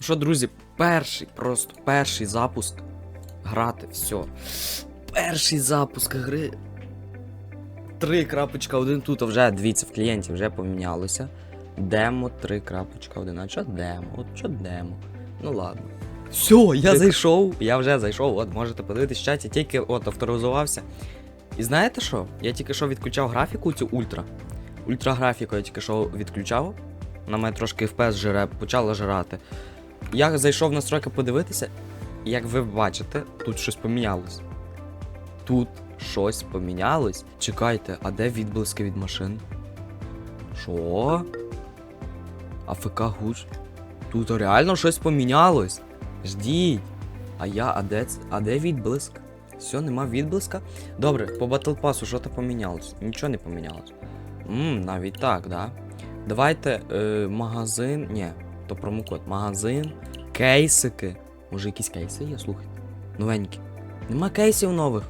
Ну що, друзі, перший, просто перший запуск. Грати, все. Перший запуск гри. 3.1 тут вже, дивіться, в клієнті вже помінялося. Демо 3.1. А що демо? От що демо? Ну ладно. Все, я Ти- зайшов, я вже зайшов, от можете подивитись в чаті, тільки от авторизувався. І знаєте що? Я тільки що відключав графіку цю ультра. Ультраграфіку я тільки що відключав. На мене трошки FPS жире, почала жирати. Я зайшов в настройки подивитися, і як ви бачите, тут щось помінялось. Тут щось помінялось. Чекайте, а де відблиски від машин? Що? АФК гуч? Тут реально щось помінялось. Ждіть. А я, а де, а де відблиск? Все, нема відблиска. Добре, по Pass що то помінялось? Нічого не помінялось. Ммм, навіть так, да? Давайте е, магазин. Ні, то промокод. Магазин, кейсики. Може якісь кейси є, слухайте. Новенькі. Нема кейсів нових.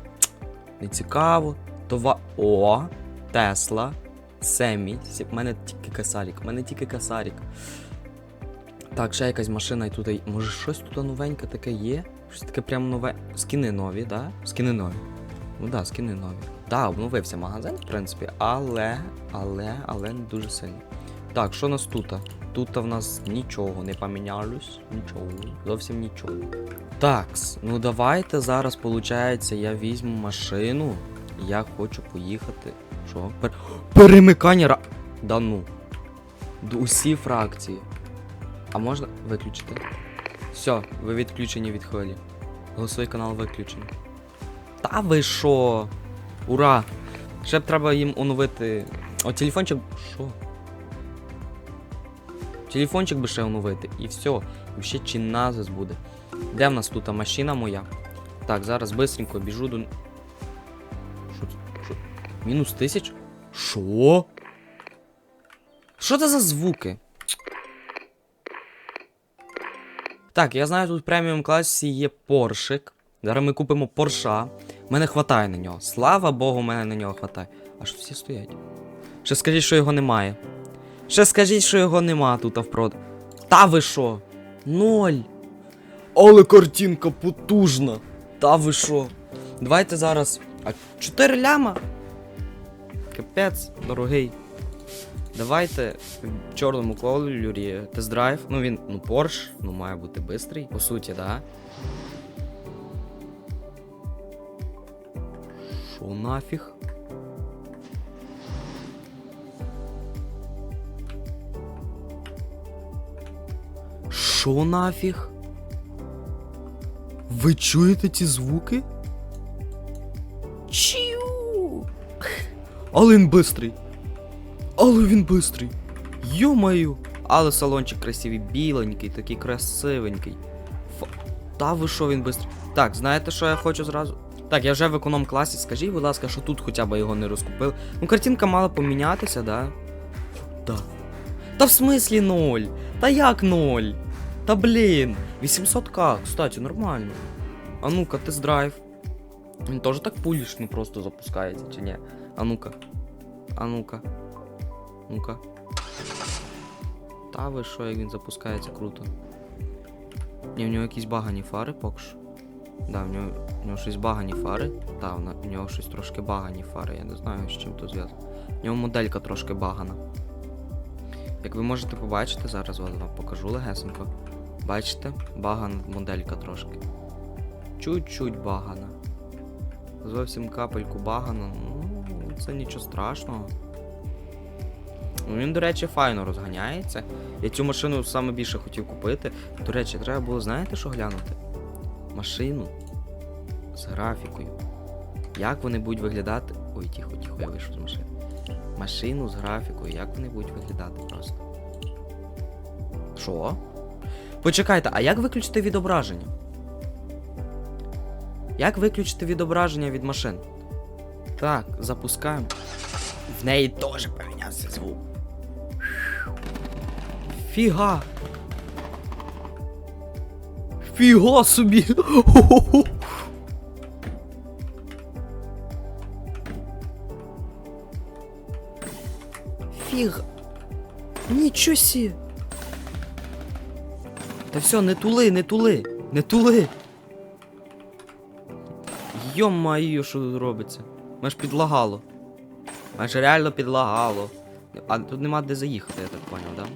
Не цікаво. Това. О! Тесла. Семі. В мене тільки касарік. В мене тільки касарік. Так, ще якась машина і тут. Може щось тут новеньке таке є? Щось таке прям нове. Скіни нові, да? Скіни нові. Ну да, скіни нові. Да, обновився магазин, в принципі, але, але, але не дуже сильно. Так, що у нас тут? Тут в нас нічого не помінялось. Нічого. Зовсім нічого. Такс, ну давайте зараз, виходить, я візьму машину. Я хочу поїхати. Що? Пер... Перемикання ра. Да ну. Усі фракції. А можна виключити? Все, ви відключені від хвилі. Голосовий канал виключений. Та ви що? Ура! Ще б треба їм оновити. О, телефончик. Що? Телефончик би ще оновити. І все. І ще чиназис буде. Де в нас тут машина моя? Так, зараз бистренько біжу до. Що це? Мінус тисяч? Що? Що це за звуки? Так, я знаю, тут в преміум класі є поршик. Зараз ми купимо порша. Мене хватає на нього. Слава Богу, мене на нього хватає. А що всі стоять? Ще скажіть, що його немає. Ще скажіть, що його нема тут впрод. Та ви що? Ноль. Але картинка потужна. Та ви що? Давайте зараз. А 4 ляма? Капець, дорогий. Давайте в чорному кольорі тест-драйв. Ну він, ну Порш, ну має бути бистрий. По суті, да. Шо нафіг? Шо нафіг? Ви чуєте ці звуки? Чіу! Але він бистрий. Але він бистрий. Йо-маю! Але салончик красивий, біленький, такий красивенький. Ф... Та ви що він бистрий? Так, знаєте, що я хочу зразу? Так, я вже в економ класі. Скажіть, будь ласка, що тут хоча б його не розкупив. Ну, картинка мала помінятися, да? Да. Та в смислі ноль? Та як ноль? Та блін, 800к, кстати, нормально. А ну-ка, тест-драйв. Він теж так пулішно просто запускається, чи ні? А ну-ка. А ну-ка. Ну-ка. Та ви що, як він запускається круто. Ні, в нього якісь багані фари поки що. Да, в нього, в нього щось багані фари. Та, в, нього щось трошки багані фари, я не знаю, з чим тут зв'язано. В нього моделька трошки багана. Як ви можете побачити, зараз вам покажу легесенько. Бачите, багана моделька трошки. Чуть-чуть багана. Зовсім капельку багана. Ну, це нічого страшного. Ну, він, до речі, файно розганяється. Я цю машину саме більше хотів купити. До речі, треба було, знаєте, що глянути? Машину з графікою. Як вони будуть виглядати. Ой, тихо, тихо, я вийшов з машини. Машину з графікою, як вони будуть виглядати просто. Що? Почекайте, а як виключити відображення? Як виключити відображення від машин? Так, запускаємо. В неї теж помінявся звук. Фіга. Фіга собі. Фіга. Нічого сі. Та все, не тули, не тули, не тули. Йо-майо, що робиться? Мене ж підлагало. Мене ж реально підлагало. А тут нема де заїхати, я так поняв, да?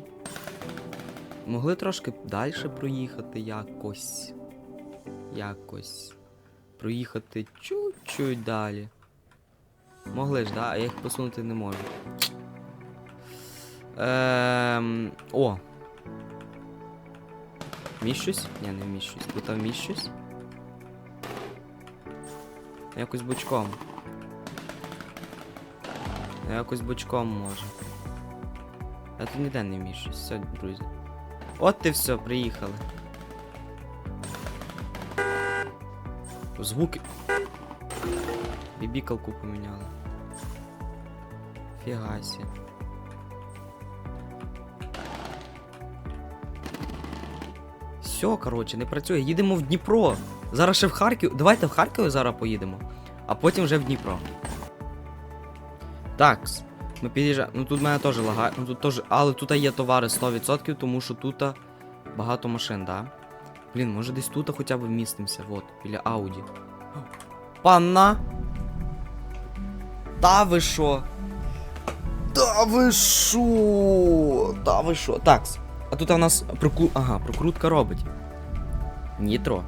Могли трошки далі проїхати якось. Якось. Проїхати чуть-чуть далі. Могли ж, да? А я їх посунути не можу. Ем... О! Вміщусь? Ні, не вміщусь. Тут вміщусь. Якось бочком. Якось бочком може. Я тут ніде не вміщусь, все, друзі. От і все, приїхали. Звуки. Бібікалку поміняли. Фігасі. Все, коротше, не працює. Їдемо в Дніпро. Зараз ще в Харків. Давайте в Харків зараз поїдемо, а потім вже в Дніпро. Такс. Ми під'їжджаємо. Ну тут мене теж лагає. Ну тут. Але тут є товари 100%, тому що тут багато машин, да? Блін, може десь тут хоча б вмістимося. Вот, біля Ауді. Панна! Та ви що? Та ви що? Та ви що? Такс. А тут у нас прокру... Ага, прокрутка робить. Нітро.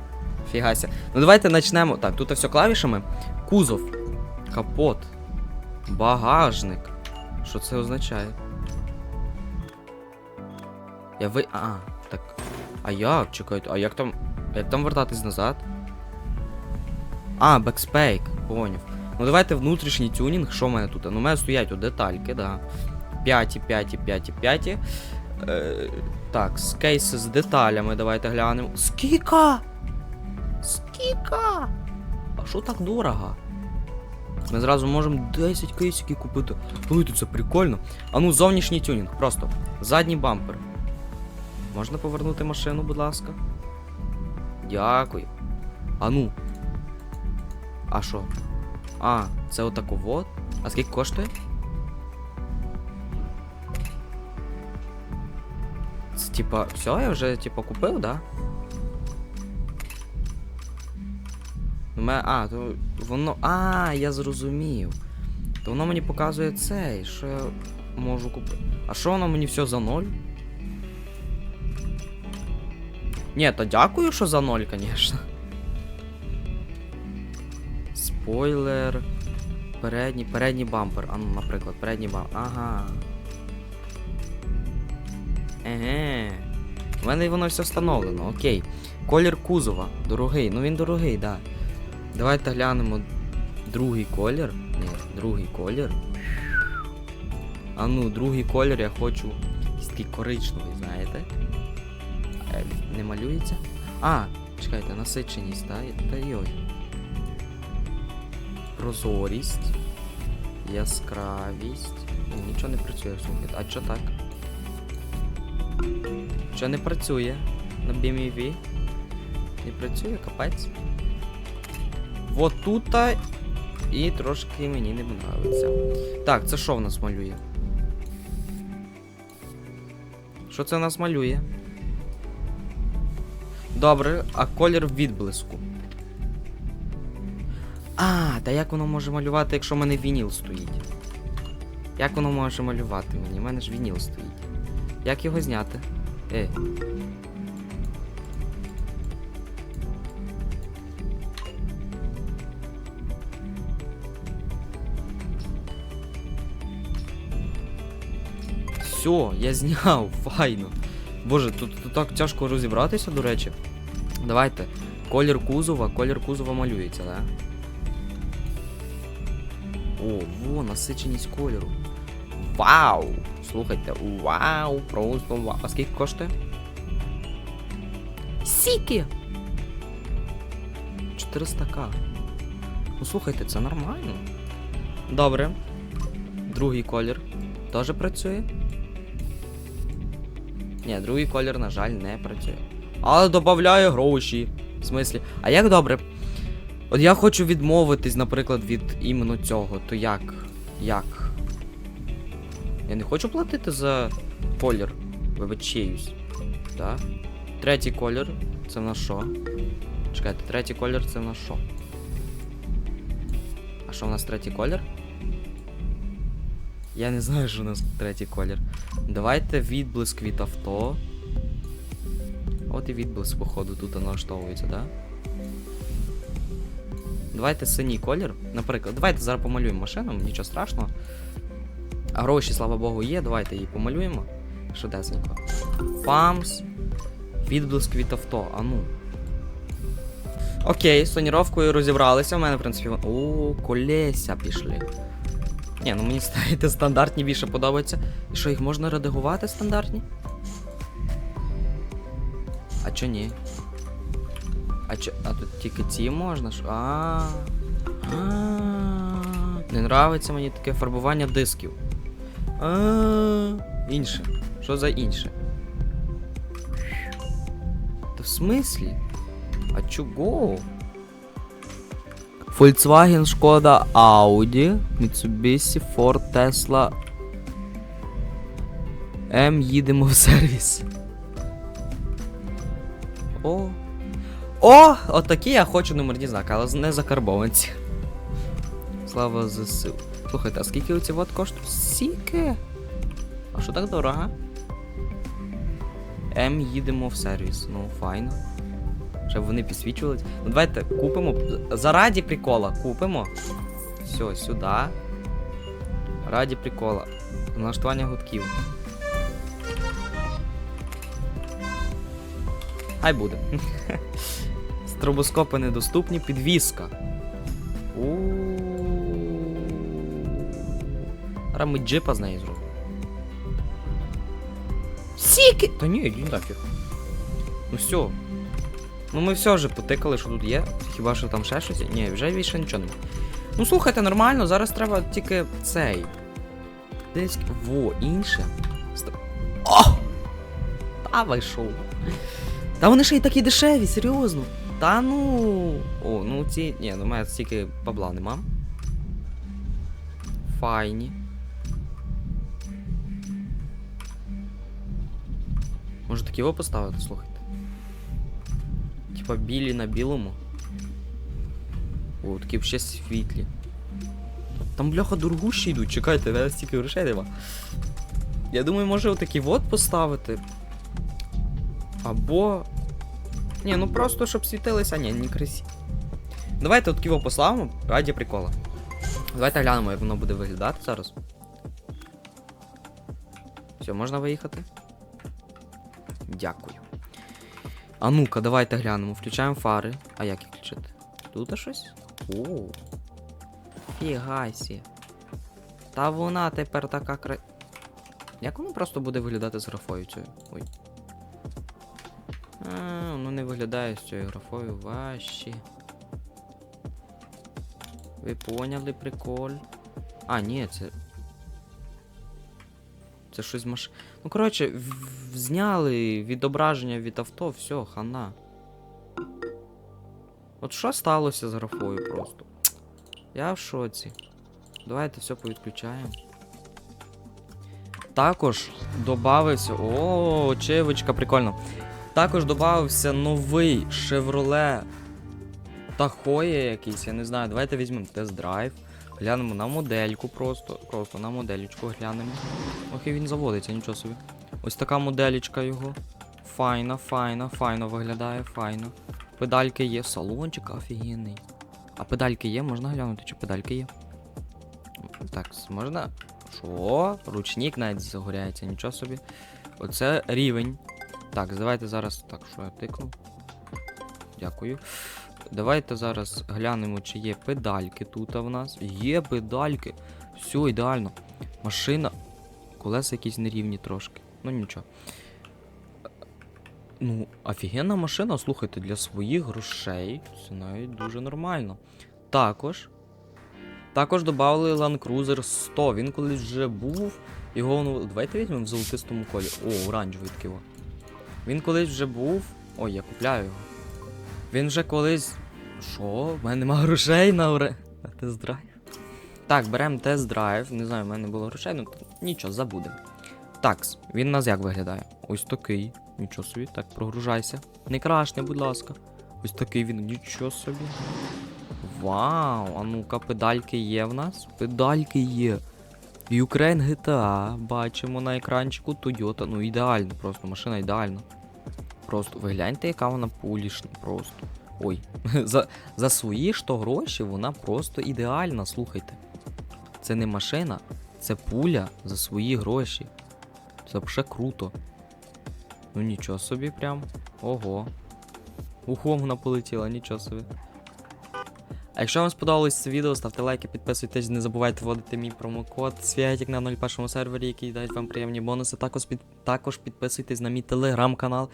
Фігася. Ну давайте почнемо. Так, тут все клавішами. Кузов. Капот. Багажник. Що це означає? Я ви. А, так. А як? Чекайте, а як там. Як там вертатись назад? А, бекспейк, поняв. Ну давайте внутрішній тюнінг. Що в мене тут? Ну, у мене стоять у детальки, да. 5, 5, 5, 5. Е, так, з кейси з деталями давайте глянемо. Скіка! Скіка! А що так дорого? Ми зразу можемо 10 кейсиків купити. Слухайте, це прикольно. А ну, зовнішній тюнінг, просто. Задній бампер. Можна повернути машину, будь ласка? Дякую. А ну. А що? А, це отако вот. А скільки коштує? Типа, все, я вже типа купив, да? У мене, а, то воно. А, я зрозумів. То воно мені показує цей, що я можу купити. А що воно мені все за ноль? Ні, то дякую, що за ноль, звісно. Спойлер. Передній, передній бампер. А ну, наприклад, передній бампер. Ага. Еге. У мене воно все встановлено, окей. Колір кузова. Дорогий. Ну він дорогий, да. Давайте глянемо другий колір. Ні, другий колір. А ну, другий колір я хочу. Такий коричневий, знаєте? Е, Не малюється? А, чекайте, насиченість, та, та йой. Прозорість. Яскравість. Ні, нічого не працює, слухайте. А що так? Що не працює на BMV? Не працює, капець. Вот тут і трошки мені не подобається. Так, це що в нас малює? Що це в нас малює? Добре, а колір відблиску. А, та як воно може малювати, якщо в мене вініл стоїть? Як воно може малювати мені? У мене ж вініл стоїть. Як його зняти? Е. Все, я зняв, файно. Боже, тут, тут так тяжко розібратися, до речі. Давайте. Колір кузова, колір кузова малюється, да? О, во, насиченість кольору. Вау! Слухайте, вау, просто вау. А скільки коштує? Сіки! 400к. Ну слухайте, це нормально. Добре. Другий колір. Теж працює? Ні, другий колір, на жаль, не працює. Але додаю гроші. В смислі. А як добре? От я хочу відмовитись, наприклад, від іменно цього, то як? Як? Я не хочу платити за колір. Вибачаюсь. Да? Третій колір. Це в нас що? Чекайте, третій колір це в нас що? А що в нас третій колір? Я не знаю, що у нас третій колір. Давайте відблиск від авто. От і відблиск, походу, тут налаштовується, да? Давайте синій колір. Наприклад, давайте зараз помалюємо машину, нічого страшного. А гроші, слава Богу, є, давайте її помалюємо. Швидесенько. Памс. Відблиск від авто, а ну. Окей, з тоніровкою розібралися. У мене, в принципі, О, колеса пішли. Ні, ну мені стаєте стандартні більше подобаються. І що, їх можна редагувати стандартні? А чо ні? А чо. А тут тільки ці можна. А. Не нравиться мені таке фарбування дисків. А. Інше. Що за інше? Та в смислі? А чого? Volkswagen, Шкода, Audi, Mitsubishi, Ford, Tesla. М, їдемо в сервіс. О. О! Отакі я хочу номерні знаки, але не закарбованці. Слава ЗСУ. Слухайте, а скільки оці вот коштують? Скільки? А що так дорого? М, їдемо в сервіс. Ну, файно. Щоб вони підсвічувались. Ну давайте купимо. Зараді прикола купимо. Все, сюди. Раді прикола. Налаштування гудків. Хай буде. Стробоскопи недоступні, підвіска. У. Зараз ми джипа з неї зробимо. Сіки! Та ні, йди нафіг. Ну все. Ну ми все вже потикали, що тут є. Хіба що там ще щось? Ні, вже більше нічого немає. Ну слухайте, нормально, зараз треба тільки цей. Десь. Во, інше. О! Та вийшов. Та вони ще й такі дешеві, серйозно. Та ну. О, ну ці. Ні, ну у мене стільки бабла нема. Файні. Може такі його поставити, слухайте. Типа білі на білому. О, такі ще світлі. Там бляха дорогущі йдуть, чекайте, мене стільки грошей нема. Я думаю, може отакий вот поставити. Або. Ні, ну просто щоб світилися, ні, не красиво. Давайте от його поставимо раді прикола. Давайте глянемо, як воно буде виглядати зараз. Все, можна виїхати? Дякую. А ну-ка, давайте глянемо. Включаємо фари. А як їх включити? Тут щось? О. Фігасі. Та вона тепер така кра. Як воно просто буде виглядати з графою цією? Ой. А, воно не виглядає з цією графою важче. Ви поняли прикол? А, ні, це. Це щось маш. Ну, коротше, зняли відображення від авто, все, хана. От що сталося з графою просто? Я в шоці. Давайте все повідключаємо. Також додався. О, очевичка, прикольно. Також додався новий Chevrolet Tahoe якийсь, я не знаю. Давайте візьмемо тест-драйв. Глянемо на модельку просто. Просто на моделечку глянемо. Ох, і він заводиться, нічого собі. Ось така моделечка його. Файна, файна, файно виглядає, файно. Педальки є, салончик офігенний. А педальки є, можна глянути, чи педальки є. Так, можна. Що? Ручник навіть загоряється, нічого собі. Оце рівень. Так, давайте зараз. Так, що я тикнув. Дякую. Давайте зараз глянемо, чи є педальки тут в нас. Є педальки. Все, ідеально. Машина. Колеса якісь нерівні трошки. Ну нічого. Ну, офігенна машина, слухайте, для своїх грошей. Це навіть дуже нормально. Також. Також додали Land Cruiser 100. Він колись вже був. Його ну, давайте візьмемо в золотистому колі. О, оранжевий такий. Він колись вже був. Ой, я купляю його. Він вже колись. Що? В мене нема грошей на, тест-драйв. Так, беремо тест-драйв. Не знаю, в мене не було грошей, ну нічого, забудемо. Такс, він у нас як виглядає? Ось такий. Нічого собі, так, прогружайся. Не крашни, будь ласка. Ось такий він, нічого собі. Вау, а ну-ка, педальки є в нас? Педальки є. Ukraine GTA, бачимо на екранчику Toyota. Ну ідеально, просто машина ідеальна. Просто ви гляньте, яка вона пулішна, просто. Ой, за, за свої ж то гроші вона просто ідеальна, слухайте. Це не машина, це пуля за свої гроші. Це вже круто. Ну нічого собі прям. Ого. Ухом вона полетіла, нічого собі. А якщо вам сподобалось це відео, ставте лайки, підписуйтесь, не забувайте вводити мій промокод Святік на 01 сервері, який дасть вам приємні бонуси. Також, під, також підписуйтесь на мій телеграм-канал,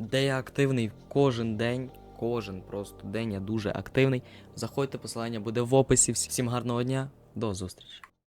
де я активний кожен день. Кожен просто день я дуже активний. Заходьте, посилання буде в описі. Всім гарного дня, до зустрічі.